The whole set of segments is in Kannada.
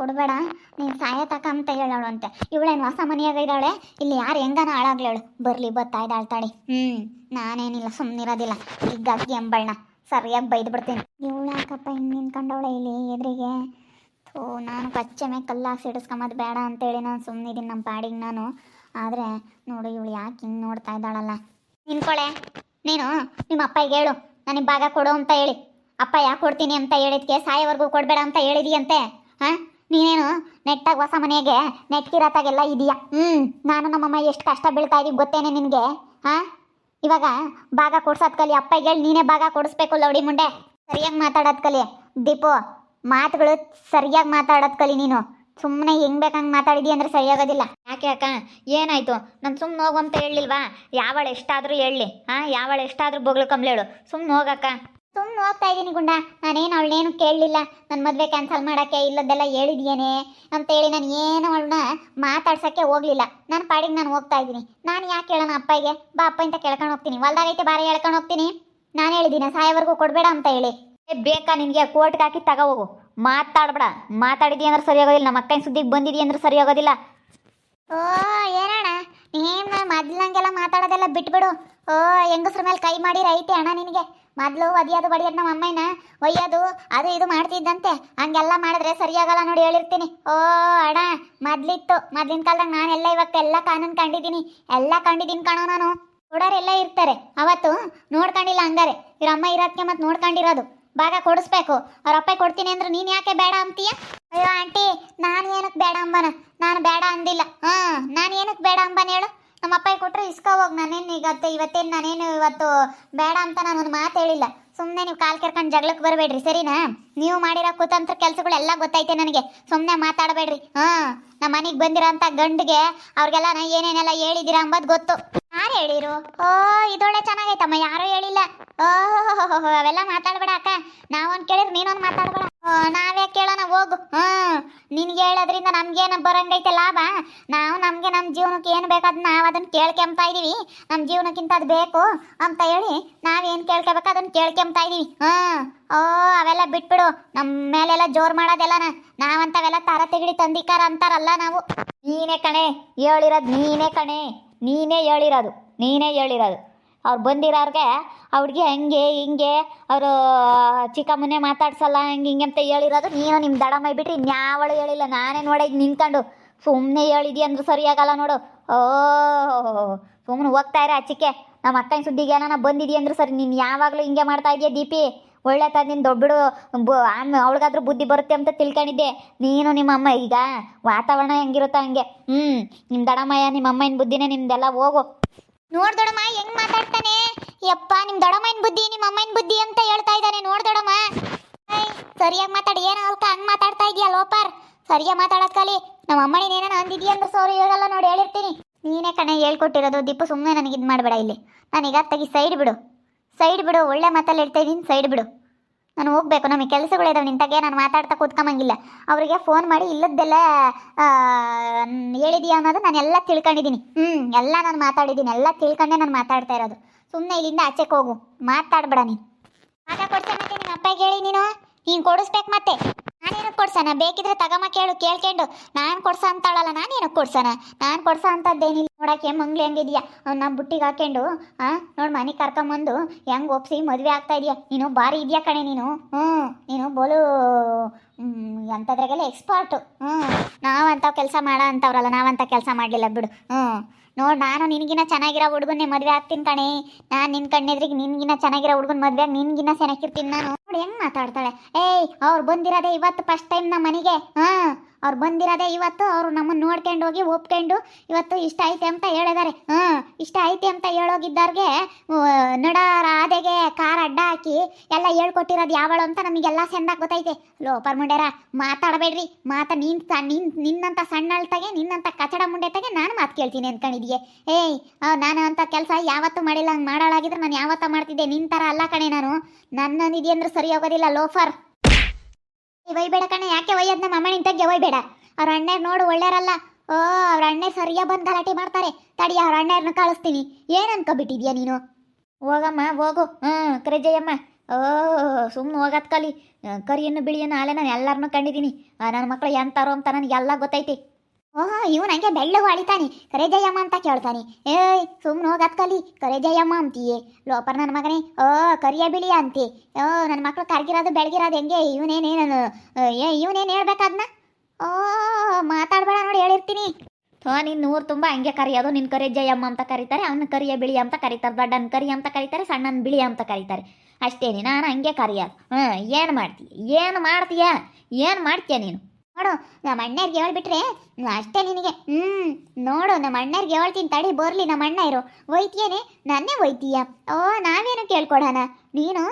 ಕೊಡಬೇಡ. ನೀನು ಸಾಯ ತಕ ಅಂತ ಹೇಳೋಳು ಅಂತೆ. ಇವಳೇನು ಹೊಸ ಮನೆಯಾಗ ಇದ್ದಾಳೆ? ಇಲ್ಲಿ ಯಾರು ಹೆಂಗನ ಹಾಳಾಗ್ಲೇಳು ಬರಲಿ, ಬತ್ತಾ ಇದ್ದಾಳೆ ತಾಳಿ ಹ್ಞೂ ನಾನೇನಿಲ್ಲ ಸುಮ್ಮನಿರೋದಿಲ್ಲ ಈಗ ಅಕ್ಕಿ ಎಂಬಳ್ಣ ಸರಿಯಾಗಿ ಬೈದು ಬಿಡ್ತೀನಿ ಇವಳು ಯಾಕಪ್ಪ ಹಿಂಗೆ ನಿಂತ್ಕೊಂಡವಳೆ ಇಲ್ಲಿ ಎದುರಿಗೆ? ಥೂ, ನಾನು ಕಚ್ಚೆ ಮೇಲೆ ಕಲ್ಲಾಗಿ ಸಿಡಿಸ್ಕೊಂಬದು ಬೇಡ ಅಂತೇಳಿ ನಾನು ಸುಮ್ಮನಿದ್ದೀನಿ ನಮ್ಮ ಪಾಡಿಗೆ ನಾನು. ಆದರೆ ನೋಡು, ಇವಳು ಯಾಕೆ ಹಿಂಗೆ ನೋಡ್ತಾ ಇದ್ದಾಳಲ್ಲ. ನಿನ್ಕೊಳೆ ನೀನು ನಿಮ್ಮ ಅಪ್ಪಗೆ ಹೇಳು. ನನಗೆ ಭಾಗ ಕೊಡು ಅಂತ ಹೇಳಿ. ಅಪ್ಪ ಯಾಕೆ ಕೊಡ್ತೀನಿ ಅಂತ ಹೇಳಿದ್ಕೆ ಸಾಯೋವರೆಗೂ ಕೊಡಬೇಡ ಅಂತ ಹೇಳಿದೀಯಂತೆ. ಹಾಂ? ನೀನೇನು ನೆಟ್ಟಾಗ ಹೊಸ ಮನೆಗೆ ನೆಟ್ಕಿರತ್ತಾಗೆಲ್ಲ ಇದೆಯಾ? ಹ್ಞೂ ನಾನು ನಮ್ಮಮ್ಮ ಎಷ್ಟು ಕಷ್ಟ ಬೀಳ್ತಾ ಇದೀವಿ ಗೊತ್ತೇನೆ ನಿನಗೆ? ಹಾಂ? ಇವಾಗ ಭಾಗ ಕೊಡ್ಸೋದ್ ಕಲಿ ಅಪ್ಪಗೆ ಹೇಳಿ ನೀನೇ ಭಾಗ ಕೊಡಿಸ್ಬೇಕು ಲೌಡಿ ಮುಂಡೆ. ಸರಿಯಾಗಿ ಮಾತಾಡೋದು ಕಲಿ. ದೀಪು, ಮಾತುಗಳು ಸರಿಯಾಗಿ ಮಾತಾಡೋದು ಕಲಿ ನೀನು. ಸುಮ್ಮನೆ ಹೆಂಗ್ ಬೇಕಂಗೆ ಮಾತಾಡಿದಿ ಅಂದ್ರೆ ಸರಿಯಾಗೋದಿಲ್ಲ. ಯಾಕೆ ಅಕ್ಕ? ಏನಾಯ್ತು? ನಾನು ಸುಮ್ಮನೆ ಹೋಗು ಅಂತ ಹೇಳಿಲ್ವಾ? ಯಾವಳು ಎಷ್ಟಾದರೂ ಹೇಳಲಿ ಹಾಂ ಯಾವಳು ಎಷ್ಟಾದರೂ ಬೊಗಳು ಕಂಬ್ಲೇಳು ಸುಮ್ಮನೆ ಹೋಗಕ್ಕ. ಸುಮ್ಮನೆ ಹೋಗ್ತಾ ಇದ್ದೀನಿ ಗುಂಡ. ನಾನೇನು ಅವಳೇನು ಕೇಳಲಿಲ್ಲ. ನನ್ನ ಮದುವೆ ಕ್ಯಾನ್ಸಲ್ ಮಾಡೋಕ್ಕೆ ಇಲ್ಲದೆಲ್ಲ ಹೇಳಿದ್ಯೇನೆ ಅಂತೇಳಿ ನಾನು ಏನು ಅವಳನ್ನ ಮಾತಾಡ್ಸೋಕ್ಕೆ ಹೋಗಲಿಲ್ಲ. ನನ್ನ ಪಾಡಿಗೆ ನಾನು ಹೋಗ್ತಾ ಇದ್ದೀನಿ ನಾನು ಯಾಕೆ ಹೇಳೋಣ ಅಪ್ಪಗೆ ಬಾ ಅಪ್ಪ ಅಂತ ಕೇಳ್ಕೊಂಡು ಹೋಗ್ತೀನಿ. ಹೊಲ್ದಾಗೈತೆ ಬಾರಿ ಹೇಳ್ಕೊಂಡು ಹೋಗ್ತೀನಿ. ನಾನು ಹೇಳಿದ್ದೀನಿ ಸಾಯವರೆಗೂ ಕೊಡಬೇಡ ಅಂತ ಹೇಳಿ. ಬೇಕಾ ನಿನಗೆ ಕೋರ್ಟ್ಗೆ ಹಾಕಿ ತಗೋ ಹೋಗು. ಮಾತಾಡ್ಬೇಡ. ಮಾತಾಡಿದಿ ಅಂದ್ರೆ ಸರಿಯಾಗೋದಿಲ್ಲ ನಮ್ಮ ಅಕ್ಕನ ಸುದ್ದಿಗೆ ಬಂದಿದ್ಯ ಅಂದ್ರೆ ಸರಿಯಾಗೋದಿಲ್ಲ ಓ, ಏನಣ್ಣ? ಏನು ಮೊದಲಂಗೆಲ್ಲ ಮಾತಾಡೋದೆಲ್ಲ ಬಿಟ್ಬಿಡು. ಓ, ಹೆಂಗಸ್ರ ಮೇಲೆ ಕೈ ಮಾಡಿ ರೈತೆ ಅಣ್ಣ ನಿನಗೆ. ಮೊದಲು ಒದಿಯೋದು, ಬಡಿಯೋದು ನಮ್ಮ ಅಮ್ಮನ ಒಯ್ಯೋದು, ಅದು ಇದು ಮಾಡ್ತಿದ್ದಂತೆ. ಹಂಗೆಲ್ಲ ಮಾಡಿದ್ರೆ ಸರಿಯಾಗಲ್ಲ ನೋಡಿ ಹೇಳಿರ್ತೀನಿ. ಓ ಅಣ ಮೊದ್ಲಿತ್ತು. ಮೊದ್ಲಿನ ಕಾಲದಾಗ ನಾನೆಲ್ಲ ಇವತ್ತು ಎಲ್ಲ ಕಾನೂನು ಕಂಡಿದ್ದೀನಿ. ಎಲ್ಲ ಕಂಡಿದ್ದೀನಿ ಕಣೋ ನಾನು. ನೋಡೋರೆಲ್ಲ ಇರ್ತಾರೆ. ಅವತ್ತು ನೋಡ್ಕೊಂಡಿಲ್ಲ ಹಂಗಾರೆ. ಇವ್ರ ಅಮ್ಮ ಇರೋದಕ್ಕೆ ಮತ್ತೆ ನೋಡ್ಕೊಂಡಿರೋದು. ಭಾಗ ಕೊಡಿಸ್ಬೇಕು. ಅವ್ರ ಅಪ್ಪ ಕೊಡ್ತೀನಿ ಅಂದ್ರೆ ನೀನು ಯಾಕೆ ಬೇಡ ಅಂತೀಯ? ಅಯ್ಯೋ, ಆಂಟಿ, ನಾನು ಏನಕ್ಕೆ ಬೇಡ ಅಂಬನ? ನಾನು ಬೇಡ ಅಂದಿಲ್ಲ. ಹಾಂ ನಾನು ಏನಕ್ಕೆ ಬೇಡ ಅಂಬನ ಹೇಳು? ನಮ್ಮ ಅಪ್ಪ ಕೊಟ್ಟರೆ ಇಸ್ಕ ನಾನೇನು ಈಗ ಇವತ್ತೇನು ನಾನೇನು ಇವತ್ತು ಬೇಡ ಅಂತ ನಾನು ಒಂದು ಮಾತು ಹೇಳಿಲ್ಲ. ಸುಮ್ಮನೆ ನೀವು ಕಾಲು ಕೆರ್ಕೊಂಡು ಜಗಳಕ್ಕೆ ಬರಬೇಡ್ರಿ, ಸರಿನಾ? ನೀವು ಮಾಡಿರೋ ಕುತಂತ್ರ ಕೆಲಸಗಳೆಲ್ಲ ಗೊತ್ತೈತೆ ನನಗೆ. ಸುಮ್ಮನೆ ಮಾತಾಡಬೇಡ್ರಿ. ಹಾಂ ನಮ್ಮ ಮನೆಗೆ ಬಂದಿರೋಂಥ ಗಂಡಿಗೆ ಅವ್ರಿಗೆಲ್ಲ ನಾ ಏನೇನೆಲ್ಲ ಹೇಳಿದ್ದೀರಾ ಅಂಬೋದು ಗೊತ್ತು. ಯಾರು ಹೇಳಿರು? ಓ, ಇದೊಳ್ಳೆ ಚೆನ್ನಾಗೈತಮ್ಮ, ಯಾರು ಹೇಳಿಲ್ಲ. ಓಹೋ ಅವೆಲ್ಲ ಮಾತಾಡಬೇಡ ಅಕ್ಕ. ನಾವೊಂದು ಕೇಳಿದ್ರೆ ನೀನೊಂದು ಮಾತಾಡ್ಬೇಡ. ನಾವ್ಯಾಕೆ ನಾವೇ ಕೇಳೋಣ, ಹೋಗು. ಹ್ಞೂ ನಿನ್ಗೆ ಹೇಳೋದ್ರಿಂದ ನಮ್ಗೇನು ಬರಂಗೈತೆ ಲಾಭ? ನಾವು ನಮಗೆ ನಮ್ಮ ಜೀವನಕ್ಕೆ ಏನು ಬೇಕು ಅದನ್ನ ನಾವು ಅದನ್ನು ಕೇಳ್ಕೊಂತಾ ಇದೀವಿ. ನಮ್ಮ ಜೀವನಕ್ಕಿಂತ ಅದು ಬೇಕು ಅಂತ ಹೇಳಿ ನಾವೇನು ಕೇಳ್ಕೊಬೇಕು ಅದನ್ನು ಕೇಳ್ಕೊಂತಾ ಇದೀವಿ. ಹಾಂ, ಓ, ಅವೆಲ್ಲ ಬಿಟ್ಬಿಡು. ನಮ್ಮ ಮೇಲೆಲ್ಲ ಜೋರು ಮಾಡೋದೆಲ್ಲನ. ನಾವಂತವೆಲ್ಲ ತರ ತೆಗಿಡಿ ತಂದಿಕಾರ ಅಂತಾರಲ್ಲ ನಾವು. ನೀನೇ ಕಣೆ, ಹೇಳಿರೋದು ನೀನೇ ಕಣೆ. ನೀನೇ ಹೇಳಿರೋದು ನೀನೇ ಹೇಳಿರೋದು. ಅವ್ರು ಬಂದಿರೋರ್ಗೆ ಅವ್ರಿಗೆ ಹಂಗೆ ಹಿಂಗೆ ಅವರು ಚಿಕ್ಕಮ್ಮನೆ ಮಾತಾಡ್ಸಲ್ಲ, ಹಂಗೆ ಹಿಂಗೆ ಅಂತ ಹೇಳಿರೋದು. ನೀನು ನಿಮ್ಮ ದಡ ಮೈ ಬಿಟ್ರಿ ಇನ್ಯಾವಳು ಹೇಳಿಲ್ಲ. ನಾನೇ ನೋಡಿದ್ ನಿಂತ್ಕೊಂಡು ಸುಮ್ಮನೆ ಹೇಳಿದಿ ಅಂದ್ರೆ ಸರಿಯಾಗಲ್ಲ ನೋಡು. ಓ ಸುಮ್ಮನೆ ಹೋಗ್ತಾ ಇರ ಚಿಕ್ಕೆ ನಮ್ಮ ಅಕ್ಕನ ಸುದ್ದಿಗೆ ಏನಾನ ಬಂದಿದಿ ಅಂದ್ರೆ ಸರಿ. ನೀನು ಯಾವಾಗಲೂ ಹಿಂಗೆ ಮಾಡ್ತಾ ಇದೆಯಾ ದೀಪಿ? ಒಳ್ಳೆ ತಂದಿನ ದೊಡ್ಡಡು ದೊಡ್ಡ ಆಮೇಲೆ ಅವಳಿಗಾದ್ರೂ ಬುದ್ಧಿ ಬರುತ್ತೆ ಅಂತ ತಿಳ್ಕೊಂಡಿದ್ದೆ. ನೀನು ನಿಮ್ಮ ಅಮ್ಮ, ಈಗ ವಾತಾವರಣ ಹೆಂಗಿರುತ್ತಾ ಹಂಗೆ. ಹ್ಞೂ ನಿಮ್ಮ ದಡಮಯ್ಯ ನಿಮ್ಮ ಅಮ್ಮನ ಬುದ್ಧಿನೇ ನಿಮ್ದೆಲ್ಲ ಹೋಗು. ನೋಡ್ ದೊಡಮ್ಮ ಹೆಂಗ್ ಮಾತಾಡ್ತಾನೆ? ಯಪ್ಪ ನಿಮ್ ದೊಡಮ್ಮನ ಬುದ್ಧಿ ನಿಮ್ಮ ಅಮ್ಮನ ಬುದ್ಧಿ ಅಂತ ಹೇಳ್ತಾ ಇದ್ದಾನೆ. ನೋಡ್ ದೊಡಮ್ಮ. ಏಯ್, ಸರಿಯಾಗಿ ಮಾತಾಡಿ. ಏನೋ ಅಲ್ಕ? ಹಂಗ್ ಮಾತಾಡ್ತಾ ಇದೀಯ ಲೋಪಾರ್? ಸರಿಯಾಗಿ ಮಾತಾಡೋದ್ ಕಲಿ. ನಮ್ಮ ಅಮ್ಮನಿನ ಏನಾನ ಅಂದಿದ್ಯಾ ಅಂದ್ರೆ ಸೋರಿ ನೋಡಿ ಹೇಳಿರ್ತೀನಿ. ನೀನೇ ಕಣೆ ಹೇಳ್ಕೊಟ್ಟಿರೋದು ದೀಪು ಸುಮ್ಮನೆ ನನಗೆ ಇದು ಮಾಡಬೇಡ ಇಲ್ಲಿ. ನಾನೀಗ ತೆಗಿ ಸೈಡ್ ಬಿಡು. ಸೈಡ್ ಬಿಡು ಒಳ್ಳೆ ಮಾತಲ್ಲಿ ಹೇಳ್ತಾ ಇದ್ದೀನಿ ಸೈಡ್ ಬಿಡು. ನಾನು ಹೋಗ್ಬೇಕು, ನಮಗೆ ಕೆಲಸಗಳಿದಾವೆ ನಿಂತಾಗೆ ನಾನು ಮಾತಾಡ್ತಾ ಕೂತ್ಕೊಂಬಂಗಿಲ್ಲ. ಅವರಿಗೆ ಫೋನ್ ಮಾಡಿ, ಇಲ್ಲದ್ದೆಲ್ಲ ಹೇಳಿದೀಯ ಅನ್ನೋದು ನಾನು ಎಲ್ಲ ತಿಳ್ಕೊಂಡಿದ್ದೀನಿ. ಹ್ಞೂ ಎಲ್ಲ ನಾನು ಮಾತಾಡಿದ್ದೀನಿ, ಎಲ್ಲ ತಿಳ್ಕೊಂಡೆ ನಾನು ಮಾತಾಡ್ತಾ ಇರೋದು. ಸುಮ್ಮನೆ ಇಲ್ಲಿಂದ ಆಚೆಗೆ ಹೋಗು, ಮಾತಾಡ್ಬೇಡ ನೀನು. ಮಾತಾಡ್ಕೊಡ್ತೇನೆ ನಿಮ್ಮ ಅಪ್ಪಗೆ ಹೇಳಿ ನೀನು. ನೀನು ಕೊಡಿಸ್ಬೇಕು ಮತ್ತೆ. ನಾನೇನಕ್ಕೆ ಕೊಡ್ಸನ? ಬೇಕಿದ್ರೆ ತಗಮ ಕೇಳು, ಕೇಳ್ಕೊಂಡು. ನಾನು ಕೊಡ್ಸ ಅಂತಾಳಲ್ಲ ನಾನೇನಕ್ಕೆ ಕೊಡ್ಸನ? ನಾನು ಕೊಡ್ಸ ಅಂತದ್ದೇನಿಲ್ಲ ನೋಡಕ್ಕೆ ಮಂಗ್ಲಿ ಹೆಂಗಿದ್ಯಾ? ಅವ್ನ ಬುಟ್ಟಿಗೆ ಹಾಕೊಂಡು ಆ, ನೋಡಿ ಮನೆ ಕರ್ಕೊಂಬಂದು ಹೆಂಗ್ ಒಪ್ಸಿ ಮದುವೆ ಆಗ್ತಾ ಇದೆಯಾ? ನೀನು ಭಾರಿ ಇದೆಯಾ ಕಣೆ ನೀನು? ಹ್ಞೂ, ನೀನು ಬೋಲು ಅಂಥದ್ರಾಗೆಲ್ಲ ಎಕ್ಸ್ಪರ್ಟು ಹ್ಞೂ, ನಾವಂತ ಕೆಲಸ ಮಾಡೋ ಅಂತವ್ರಲ್ಲ, ನಾವಂತ ಕೆಲಸ ಮಾಡಲಿಲ್ಲ ಬಿಡು. ಹ್ಞೂ, ನೋಡು ನಾನು ನಿನಗಿನ ಚೆನ್ನಾಗಿರೋ ಹುಡುಗನ್ನೇ ಮದುವೆ ಆಗ್ತೀನಿ ಕಣೆ. ನಾನು ನಿನ್ನ ಕಣ್ಣೆದ್ರಿಗೆ ನಿನಗಿನ ಚೆನ್ನಾಗಿರೋ ಹುಡುಗನ ಮದುವೆ ನಿನಗಿನ ಚೆನ್ನಾಗಿರ್ತೀನಿ ನಾನು. ನೋಡಿ ಹೆಂಗ್ ಮಾತಾಡ್ತಾಳೆ. ಏಯ್ ಅವ್ರು ಬಂದಿರೋದೇ ಇವತ್ತು ಫಸ್ಟ್ ಟೈಮ್ ನಮ್ಮ ಮನೆಗೆ ಹಾಂ? ಅವ್ರು ಬಂದಿರೋದೇ ಇವತ್ತು, ಅವರು ನಮ್ಮನ್ನು ನೋಡ್ಕೊಂಡು ಹೋಗಿ ಒಪ್ಕೊಂಡು ಇವತ್ತು ಇಷ್ಟ ಐತೆ ಅಂತ ಹೇಳಿದ್ದಾರೆ. ಹಾಂ, ಇಷ್ಟ ಐತೆ ಅಂತ ಹೇಳೋಗಿದ್ದವ್ರಿಗೆ ನಡ ರಾಧೆಗೆ ಕಾರ್ ಅಡ್ಡ ಹಾಕಿ ಎಲ್ಲ ಹೇಳ್ಕೊಟ್ಟಿರೋದು ಯಾವಳು ಅಂತ ನಮಗೆಲ್ಲ ಚೆಂದಾಗಿ ಗೊತ್ತೈತೆ. ಲೋಫರ್ ಮುಂಡ್ಯಾರ ಮಾತಾಡಬೇಡ್ರಿ. ಮಾತಾ ನೀನ್ ನಿನ್, ನಿನ್ನಂತ ಸಣ್ಣ ಅಳ್ತಾಗೆ ನಿನ್ನಂತ ಕಚಡ ಮುಂಡೆ ತಗೆ, ನಾನು ಮಾತು ಕೇಳ್ತೀನಿ ಅನ್ಕೊಂಡಿದ್ಯೆ. ಏಯ್ ನಾನು ಅಂತ ಕೆಲಸ ಯಾವತ್ತೂ ಮಾಡಿಲ್ಲ, ಹಂಗೆ ನಾನು ಯಾವತ್ತ ಮಾಡ್ತಿದ್ದೆ? ನಿನ್ ಥರ ಅಲ್ಲ ಕಣೆ ನಾನು. ನನ್ನ ನಿಧಿ ಅಂದ್ರೆ ಸರಿ ಹೋಗೋದಿಲ್ಲ, ಲೋಫರ್. ಒಯ್ಬೇಡ ಕಣ್ಣ ಯಾಕೆ ಒಯ್ಯದ್ ನಮ್ಮ ಅಮ್ಮ ನಿಂತಗ್ಗೆ ಒಯ್ಬೇಡ. ಅವ್ರ ಅಣ್ಣ ನೋಡು, ಒಳ್ಳೆಯರಲ್ಲ. ಓ, ಅವ್ರ ಅಣ್ಣ ಸರಿಯಾ ಬಂದು ಗಲಾಟೆ ಮಾಡ್ತಾರೆ. ತಡಿ, ಅವ್ರ ಅಣ್ಣರನ್ನ ಕಳಿಸ್ತೀನಿ. ಏನ್ ಅನ್ಕೊಬಿಟ್ಟಿದ್ಯಾ ನೀನು? ಹೋಗಮ್ಮ, ಹೋಗು. ಹ್ಞೂ ಕರೆಜಯಮ್ಮ. ಓ ಸುಮ್ಮನೆ ಹೋಗತ್ ಕಲಿ. ಕರಿಯನ್ನು, ಬಿಳಿಯನ್ನು ಆಲೆ ನಾನು ಎಲ್ಲರನ್ನೂ ಕಂಡಿದ್ದೀನಿ. ನನ್ನ ಮಕ್ಕಳು ಎಂತಾರೋ ಅಂತ ನನಗೆಲ್ಲ ಗೊತ್ತೈತಿ. ಓಹ್ ಇವ್ ನಂಗೆ ಬೆಳ್ಳಗೆ ಅಳಿತಾನೆ ಕರೆ ಜಯಮ್ಮ ಅಂತ ಕೇಳ್ತಾನೆ. ಏಯ್ ಸುಮ್ಮನೆ ಹೋಗತ್ ಕಲಿ ಕರೆ ಜಯಮ್ಮ ಅಂತೀಯೇ. ಲೋಪರ್ ನನ್ನ ಮಗನೇ. ಓ, ಕರಿಯ ಬಿಳಿ ಅಂತಿ. ಓ ನನ್ನ ಮಕ್ಕಳು ಕರ್ಗಿರೋದು ಬೆಳಗಿರೋದು ಹೆಂಗೆ? ಇವನೇನೇನು ಏ, ಇವನೇನು ಹೇಳ್ಬೇಕಾದ್ನ ಓ, ಮಾತಾಡಬೇಡ ನೋಡಿ, ಹೇಳಿರ್ತೀನಿ. ಥೋ ನಿನ್ನ ಊರು ತುಂಬ ಹಂಗೆ ಕರೆಯೋದು ನಿನ್ನ ಕರೆ ಜಯಮ್ಮ ಅಂತ ಕರೀತಾರೆ. ಅವ್ನ ಕರಿಯ ಬಿಳಿ ಅಂತ ಕರೀತಾರೆ. ದೊಡ್ಡನ ಕರಿ ಅಂತ ಕರೀತಾರೆ. ಸಣ್ಣನ ಬಿಳಿ ಅಂತ ಕರೀತಾರೆ. ಅಷ್ಟೇನಿ, ನಾನು ಹಂಗೆ ಕರೆಯೋದು ಹ್ಞೂ ಏನು ಮಾಡ್ತೀಯ ಏನು ಮಾಡ್ತೀಯ? ಏನು ಮಾಡ್ತೀಯ ನೀನು? ನೋಡು, ನಮ್ಮ ಅಣ್ಣರಿಗೆ ಹೇಳ್ಬಿಟ್ರೆ ಅಷ್ಟೇ ನಿನಗೆ. ಹ್ಞೂ ನೋಡು, ನಮ್ಮ ಅಣ್ಣರಿಗೆ ಹೇಳ್ತೀನಿ, ತಡಿ, ಬರ್ಲಿ, ನಮ್ಮ ಅಣ್ಣ ಇರು. ಒಯ್ತೀಯೇನೆ ನನ್ನೇ ಒಯ್ತೀಯ ಓ, ನಾವೇನು ಕೇಳ್ಕೊಡೋಣ? ನೀನು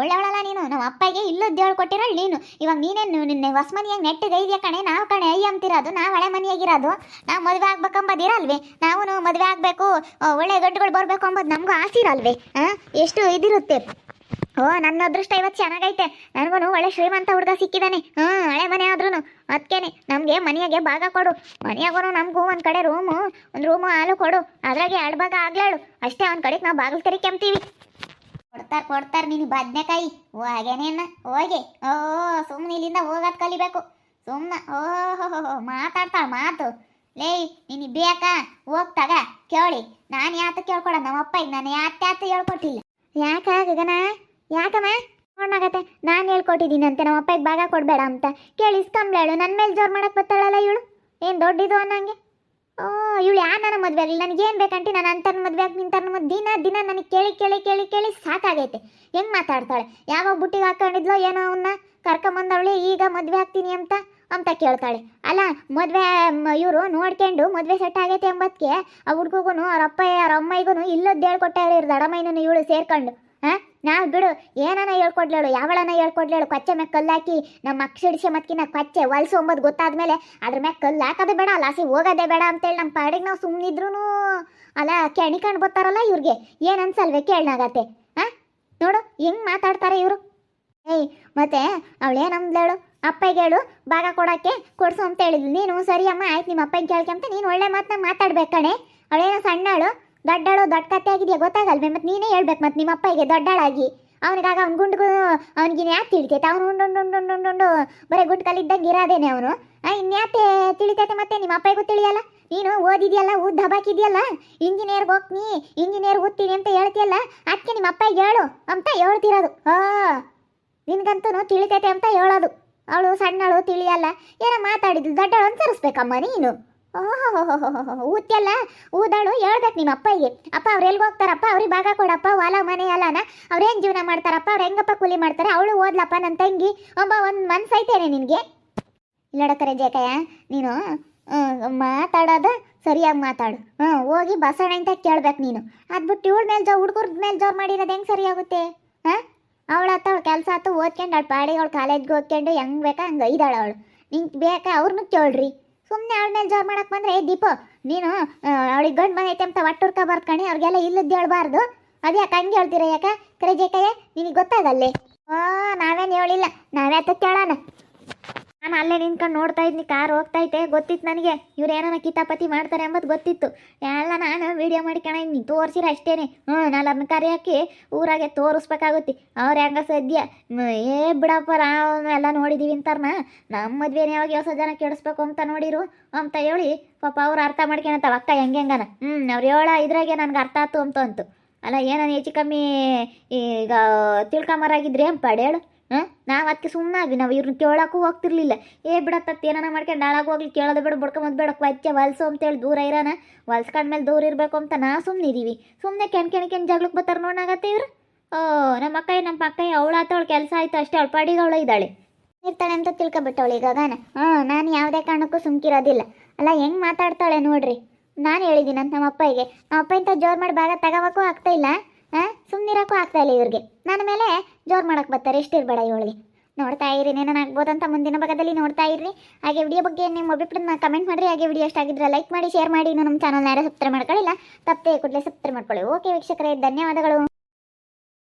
ಒಳ್ಳೆವಳಲ್ಲ ನೀನು. ನಮ್ಮ ಅಪ್ಪಗೆ ಇಲ್ಲದ್ದು ಹೇಳ್ಕೊಟ್ಟಿರೋಳು ನೀನು. ಇವಾಗ ನೀನೇನು ನಿನ್ನೆ ಹೊಸ ಮನೆಯಾಗ ನೆಟ್ಟಿಗೆ ಇದೆಯಾ ಕಣೆ? ನಾವು ಕಣೆ, ಅಯ್ಯ ಅಂತಿರೋದು, ನಾವು ಹಳೆ ಮನೆಯಾಗಿರೋದು. ನಾವು ಮದುವೆ ಆಗ್ಬೇಕಂಬದಿರಲ್ವೇ ನಾವು ಮದುವೆ ಆಗಬೇಕು ಒಳ್ಳೆ ಗಡ್ಡುಗಳು ಬರಬೇಕು ಅಂಬೋದು ನಮಗೂ ಆಸೆ ಇರಲ್ವೇ? ಹಾಂ ಎಷ್ಟು ಇದಿರುತ್ತೆ? ಓ, ನನ್ನ ಅದೃಷ್ಟ ಇವತ್ತು ಚೆನ್ನಾಗೈತೆ. ನನಗೂ ಒಳ್ಳೆ ಶ್ರೀಮಂತ ಹುಡುಗ ಸಿಕ್ಕಿದಾನೆ. ಹ್ಞೂ ಹಳೆ ಮನೆ ಆದ್ರೂ ಅದಕ್ಕೇನೆ ನಮಗೆ ಮನೆಯಾಗೆ ಭಾಗ ಕೊಡು. ಮನೆಯಾಗೂ ನಮಗೂ ಒಂದು ಕಡೆ ರೂಮು, ಒಂದು ರೂಮು ಹಾಲು ಕೊಡು. ಅದ್ರಾಗೆ ಎರಡು ಭಾಗ ಆಗ್ಲಾಳು ಅಷ್ಟೇ ಒಂದು ಕಡೆಗೆ ನಾವು ಬಾಗಿಲು ಕರಿ ಕೆಮ್ತೀವಿ. ಕೊಡ್ತಾರೆ ಕೊಡ್ತಾರೆ ನೀನು ಬದ್ನೆಕಾಯಿ. ಹೋಗೇನೇನ ಹೋಗಿ. ಓ ಸುಮ್ಮನೆ ಇಲ್ಲಿಂದ ಹೋಗೋದು ಕಲಿಬೇಕು. ಸುಮ್ಮನೆ ಓಹೋ ಮಾತಾಡ್ತಾಳೆ ಮಾತು. ಲೇ, ನೀನು ಬೇಕಾ ಹೋಗ್ತಾಗ ಕೇಳಿ. ನಾನು ಯಾತ ಕೇಳ್ಕೊಡ ನಮ್ಮಪ್ಪ ನಾನು ಯಾತ ಯಾತ ಹೇಳ್ಕೊಟ್ಟಿಲ್ಲ. ಯಾಕ ಗಗನ? ಯಾಕಮ್ಮ? ನೋಡಾಗತ್ತೆ ನಾನು ಹೇಳ್ಕೊಟ್ಟಿದ್ದೀನಂತೆ ನಮ್ಮ ಅಪ್ಪಗೆ ಭಾಗ ಕೊಡಬೇಡ ಅಂತ. ಕೇಳಿ ಇಸ್ಕೊಂಬ್ಲೇಳು ನನ್ನ ಮೇಲೆ ಜೋರು ಮಾಡಕ್ಕೆ ಬರ್ತಾಳಲ್ಲ ಇವಳು? ಏನು ದೊಡ್ಡಿದು ಅನ್ನಂಗೆ? ಓ, ಇವಳು ಯಾರು ನನ್ನ ಮದುವೆ ಆಗಲಿ? ನನಗೇನು ಬೇಕಂಟಿ ನಾನು ಅಂತನ ಮದುವೆ ಆಗಿ ನಿಂತನ ಮದ್, ದಿನ ದಿನ ನನಗೆ ಕೇಳಿ ಕೇಳಿ ಕೇಳಿ ಕೇಳಿ ಸಾಕಾಗೈತೆ. ಹೆಂಗೆ ಮಾತಾಡ್ತಾಳೆ? ಯಾವಾಗ ಬುಟ್ಟಿಗೆ ಹಾಕೊಂಡಿದ್ಲೋ ಏನೋ ಅವನ್ನ ಕರ್ಕೊಂಬಂದವಳೆ, ಈಗ ಮದುವೆ ಆಗ್ತೀನಿ ಅಂತ ಅಂತ ಕೇಳ್ತಾಳೆ. ಅಲ್ಲ, ಮದುವೆ ಇವರು ನೋಡ್ಕೊಂಡು ಮದುವೆ ಸೆಟ್ ಆಗೈತೆ ಎಂಬತ್ತಕ್ಕೆ ಆ ಹುಡ್ಗಿಗೂ ಅವ್ರ ಅಪ್ಪ, ಅವ್ರ ಅಮ್ಮಯ್ಗೂ ಇಲ್ಲದ್ದು ಹೇಳ್ಕೊಟ್ಟಾರೆ ಇವ್ರ ದಡಮೈನೂ ಇವಳು ಸೇರ್ಕೊಂಡು. ಹಾಂ? ನಾವು ಬಿಡು. ಏನನ ಹೇಳ್ಕೊಡ್ಲೇಳು, ಯಾವಳನ ಹೇಳ್ಕೊಡ್ಲೇಳು. ಕೊಚ್ಚೆ ಮ್ಯಾಗ ಕಲ್ಲು ಹಾಕಿ ನಮ್ಮ ಅಕ್ಷಿಡಿಸಿ ಮತ್ಕಿನ ಕೊಚ್ಚೆ ಹೊಲ್ಸು ಅಂಬೋದು ಗೊತ್ತಾದ್ಮೇಲೆ ಅದ್ರ ಮ್ಯಾಗ ಕಲ್ಲು ಹಾಕೋದು ಬೇಡ ಲಾಸಿ ಹೋಗೋದೇ ಬೇಡ ಅಂತೇಳಿ ನಮ್ಮ ಪಾಡಿಗೆ ನಾವು ಸುಮ್ಮನಿದ್ರು ಅಲ್ಲ ಕೆಣಿಕಂಡು ಬರ್ತಾರಲ್ಲ ಇವ್ರಿಗೆ. ಏನು ಅನ್ಸಲ್ವೆ ಕೇಳನಾಗತ್ತೆ. ಹಾಂ? ನೋಡು, ಹೆಂಗ್ ಮಾತಾಡ್ತಾರೆ ಇವರು. ಏಯ್, ಮತ್ತೆ ಅವಳೇನಂದ್ಲೇಳು? ಅಪ್ಪಗೆ ಹೇಳು, ಭಾಗ ಕೊಡೋಕ್ಕೆ ಕೊಡ್ಸು ಅಂತ ಹೇಳಿದ್ಲು ನೀನು ಸರಿ ಅಮ್ಮ ಆಯ್ತು ನಿಮ್ಮ ಅಪ್ಪಗೆ ಕೇಳ್ಕೊಂತ ನೀನು ಒಳ್ಳೆ ಮಾತನ್ನ ಮಾತಾಡ್ಬೇಕಣೆ ಅವಳೇನೋ ಸಣ್ಣಳು. ದೊಡ್ಡಳು ದೊಡ್ಡ ಕತೆ ಆಗಿದೆಯಾ ಗೊತ್ತಾಗಲ್ವೇ? ಮತ್ತೆ ನೀನೇ ಹೇಳ್ಬೇಕು, ಮತ್ತೆ ನಿಮ್ಮ ಅಪ್ಪಗೆ ದೊಡ್ಡಳಾಗಿ. ಅವನಿಗಾಗ ಅವ್ನ ಅವ್ನಿಗೆ ಅವ್ನಿಗಿನ ಯಾಕೆ ತಿಳಿತೈತೆ? ಅವನು ಉಂಡು ಉಂಡು ಉಂಡು ಉಂಡು ಬರೀ ಗುಂಡು ಕಲ್ಲಿದ್ದಂಗೆ ಇರೋದೇನೆ ಅವನು. ಇನ್ಯಾತೆ ತಿಳಿತೈತೆ ಮತ್ತೆ? ನಿಮ್ಮ ಅಪ್ಪಗೂ ತಿಳಿಯಲ್ಲ? ನೀನು ಓದಿದೆಯಲ್ಲ ಊದ್ ದಬಾಕಿದ್ಯಲ್ಲ? ಇಂಜಿನಿಯರ್ಗೆ ಹೋಗ್ತೀನಿ ಇಂಜಿನಿಯರ್ ಓದ್ತೀನಿ ಅಂತ ಹೇಳ್ತೀಯಲ್ಲ? ಅದಕ್ಕೆ ನಿಮ್ಮ ಅಪ್ಪಗೆ ಹೇಳು ಅಂತ ಹೇಳ್ತಿರೋದು. ಹಾ ನಿನ್ಗಂತೂ ತಿಳಿತೈತೆ ಅಂತ ಹೇಳೋದು. ಅವಳು ಸಣ್ಣಳು ತಿಳಿಯಲ್ಲ. ಏನೋ ಮಾತಾಡಿದ್ಲು. ದೊಡ್ಡಳು ಅನುಸರಿಸ್ಬೇಕಮ್ಮ ನೀನು. ಓಹೋ ಊದಾಳು? ಹೇಳ್ಬೇಕು ನಿಮ್ಮ ಅಪ್ಪಗೆ ಅಪ್ಪ ಅವ್ರು ಎಲ್ಲಿ ಹೋಗ್ತಾರಪ್ಪ? ಅವ್ರಿಗೆ ಭಾಗ ಕೊಡಪ್ಪ, ಹೊಲ, ಮನೆ ಎಲ್ಲನ? ಅವ್ರೇನು ಜೀವನ ಮಾಡ್ತಾರಪ್ಪ? ಅವ್ರು ಹೆಂಗಪ್ಪ ಕೂಲಿ ಮಾಡ್ತಾರೆ? ಅವಳು ಓದ್ಲಪ್ಪ ನನ್ನ ತಂಗಿ. ಒಬ್ಬ ಒಂದು ಮನ್ಸೈತೇನೆ ನಿನಗೆ. ಇಲ್ಲಡಕರೆ ಜೇಕಯ್ಯ ನೀನು ಮಾತಾಡೋದು ಸರಿಯಾಗಿ ಮಾತಾಡು. ಹ್ಞೂ ಹೋಗಿ ಬಸಣ ಅಂತ ಕೇಳ್ಬೇಕು ನೀನು. ಅದ್ಬಿಟ್ಟು ಇವಳ ಮೇಲೆ ಜೋ, ಹುಡುಗರ ಮೇಲೆ ಜೋರು ಮಾಡಿರೋದು ಹೆಂಗೆ ಸರಿಯಾಗುತ್ತೆ? ಹಾಂ ಅವಳ ಹತ್ತ ಅವಳು ಕೆಲಸ ಆತು, ಓದ್ಕೊಂಡು ಅವಳು ಪಾಡಿಗೆ ಅವಳು ಕಾಲೇಜ್ಗೆ ಓದ್ಕೊಂಡು ಹೆಂಗೆ ಬೇಕಾ ಹಂಗೆ ಇದ್ದಾಳೆ ಅವಳು. ನಿಂಗೆ ಬೇಕಾ ಅವ್ರನ್ನೂ ಕೇಳ್ರಿ. ಸುಮ್ಮನೆ ಅವಳ ಮೇಲೆ ಜೋರು ಮಾಡಕ್ಕೆ ಬಂದರೆ ದೀಪ, ನೀನು ಅವಳಿಗೆ ಗಂಡು ಐತೆ ಅಂತ ಒಟ್ಟುರ್ಕ ಬರ್ಕಣಿ ಅವ್ರಿಗೆಲ್ಲ ಇಲ್ಲದ್ದು ಹೇಳ್ಬಾರ್ದು. ಅದು ಯಾಕೆ ಹಂಗೆ ಹೇಳ್ತೀರ ಯಾಕೆ? ಕರೆ ಜೇಕಯ್ಯ ನಿನಗೆ ಗೊತ್ತಾಗಲ್ಲೇ? ಓ ನಾವೇನು ಹೇಳಿಲ್ಲ ನಾವೇ ಆತ ಕೇಳೋಣ ನಾನು ಅಲ್ಲೇ ನಿಂತ್ಕೊಂಡು ನೋಡ್ತಾ ಇದ್ನಿ, ಕಾರ್ ಹೋಗ್ತೈತೆ, ಗೊತ್ತಿತ್ತು ನನಗೆ. ಇವ್ರು ಏನಾನ ಕಿತಾಪತಿ ಮಾಡ್ತಾರೆ ಎಂಬುದು ಗೊತ್ತಿತ್ತು. ಎಲ್ಲ ನಾನು ವಿಡಿಯೋ ಮಾಡ್ಕೊಂಡಿದ್ನಿ ತೋರಿಸಿರ ಅಷ್ಟೇನೆ. ಹ್ಞೂ, ನಾನು ಅದನ್ನ ಹಾಕಿ ಊರಾಗೆ ತೋರಿಸ್ಬೇಕಾಗುತ್ತೆ. ಅವ್ರು ಹೆಂಗ ಸದ್ಯ ಏ ಬಿಡಪ್ಪ, ನಾವು ಎಲ್ಲ ನೋಡಿದೀವಿ ಅಂತಾರನ. ನಮ್ಮ ಮದ್ವೆನೇ ಯಾವಾಗ ಹೊಸ ಜನ ಕೆಡಿಸ್ಬೇಕು ಅಂತ ನೋಡಿರು ಅಂತ ಹೇಳಿ ಪಾಪ ಅವ್ರು ಅರ್ಥ ಮಾಡ್ಕೊಳತ್ತಾವ ಅಕ್ಕ, ಹೆಂಗೆ ಹೆಂಗನ? ಹ್ಞೂ ಅವ್ರು ಹೇಳ ಇದ್ರಾಗೆ ನನಗೆ ಅರ್ಥ ಆಯ್ತು ಅಂತ ಅಂತು. ಅಲ್ಲ, ಏನನ ಹೆಚ್ಚು ಕಮ್ಮಿ ಈಗ ತಿಳ್ಕೊಂಬರಾಗಿದ್ರೆ ಏನು ಹೇಳು ಹಾಂ ನಾವು ಅದಕ್ಕೆ ಸುಮ್ಮನೆ ಆಗಿ ನಾವು ಇವ್ರನ್ನ ಕೇಳೋಕ್ಕೂ ಹೋಗ್ತಿರ್ಲಿಲ್ಲ. ಏ ಬಿಡತ್ತತ್ತೆ ಏನಾರ ಮಾಡ್ಕೊಂಡು ನಾಳಾಗ ಹೋಗ್ಲಿ, ಕೇಳೋದು ಬೇಡ ಬಡ್ಕೊಂಬದ್ ಬೇಡ ವಚ್ಚೆ ಹೊಲ್ಸು ಅಂತೇಳಿ ದೂರ ಇರೋಣ ಮೇಲೆ ದೂರ ಇರಬೇಕು ಅಂತ ನಾ ಸುಮ್ಮನೆ ಇದೀವಿ. ಸುಮ್ಮನೆ ಕೆಣ್ ಕೆಣ್ ಜಗ್ಳಕ್ಕೆ ಬರ್ತಾರೆ ನೋಡಾಗತ್ತೆ ಇವ್ರು. ಓ, ನಮ್ಮ ಅಕ್ಕ ನಮ್ಮ ಅಕ್ಕ ಅವಳ ಅವಳು ಕೆಲಸ ಆಯಿತು ಅಷ್ಟೇ, ಅವಳ ಪಾಡಿಗೆ ಅವಳು ಇದ್ದಾಳೆ. ಇರ್ತಾಳೆ ಅಂತ ತಿಳ್ಕೊಬಿಟ್ಟವಳು ಈಗ ಗಗನ ಹಾಂ ನಾನು ಯಾವುದೇ ಕಾರಣಕ್ಕೂ ಸುಮ್ಕಿರೋದಿಲ್ಲ. ಅಲ್ಲ, ಹೆಂಗೆ ಮಾತಾಡ್ತಾಳೆ ನೋಡ್ರಿ. ನಾನು ಹೇಳಿದ್ದೀನಿ ಅಂತ ನಮ್ಮ ಅಪ್ಪಗೆ ನಮ್ಮ ಅಪ್ಪ ಇಂಥ ಜೋರು ಮಾಡಿ ಭಾಗ ತಗೋಬೇಕು ಆಗ್ತಾ ಇಲ್ಲ. ಸುಮ್ಮನಿರೋಕ್ಕೂ ಆಗ್ತಾ ಇಲ್ಲ ಇವ್ರಿಗೆ. ನನ್ನ ಮೇಲೆ ಜೋರು ಮಾಡಕ್ಕೆ ಬರ್ತಾರೆ ಎಷ್ಟಿರಬೇಡ ಇವಳಿಗೆ. ನೋಡ್ತಾ ಇರಿ ಏನೇನು ಅಂತ ಮುಂದಿನ ಭಾಗದಲ್ಲಿ ನೋಡ್ತಾ ಇರ್ರಿ. ಹಾಗೆ ವಿಡಿಯೋ ಬಗ್ಗೆ ನಿಮ್ಮ ಅಭಿಪ್ರಾಯನ ಕಮೆಂಟ್ ಮಾಡಿರಿ. ಹಾಗೆ ವಿಡಿಯೋ ಇಷ್ಟ ಲೈಕ್ ಮಾಡಿ ಶೇರ್ ಮಾಡಿ. ಇನ್ನು ನಮ್ಮ ಚಾನಲ್ ಯಾರು ಸಬ್ಸ್ಕ್ರೈಬ್ ಮಾಡ್ಕೊಳ್ಳಿಲ್ಲ ತಪ್ಪೇ ಕೂಡಲೇ ಸಬ್ಸ್ಕ್ರೈಬ್ ಮಾಡ್ಕೊಳ್ಳಿ. ಓಕೆ ವೀಕ್ಷಕರೇ, ಧನ್ಯವಾದಗಳು.